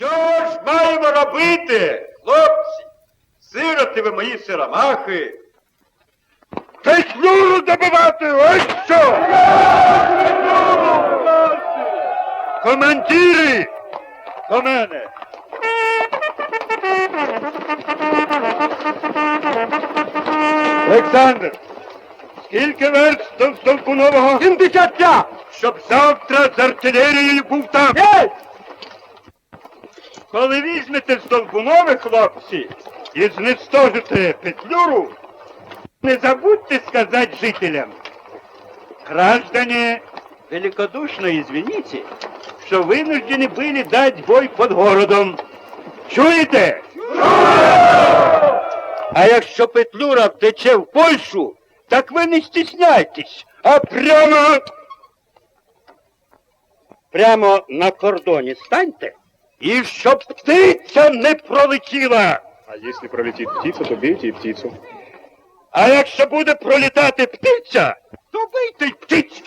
Що ж маємо робити, хлопці? Сироти ви мої сиромахи. Петлюру добивати, ось що! Командири! До мене! Олександр! Скільки верст до Столкунового? 75! Щоб завтра з артилерією був там. Коли візьмете Столкунових, хлопці, і знестожите Петлюру, не забудьте сказати жителям. Граждане, великодушно извините, что вынуждены были дать бой под городом. Чуєте? А якщо Петлюра втече в Польщу, так ви не стісняйтесь, а прямо. Прямо на кордоні станьте. і щоб птиця не пролетіла. А если пролетить птиця, то бейте і птицю. А якщо буде пролітати птиця, то бийте й птицю.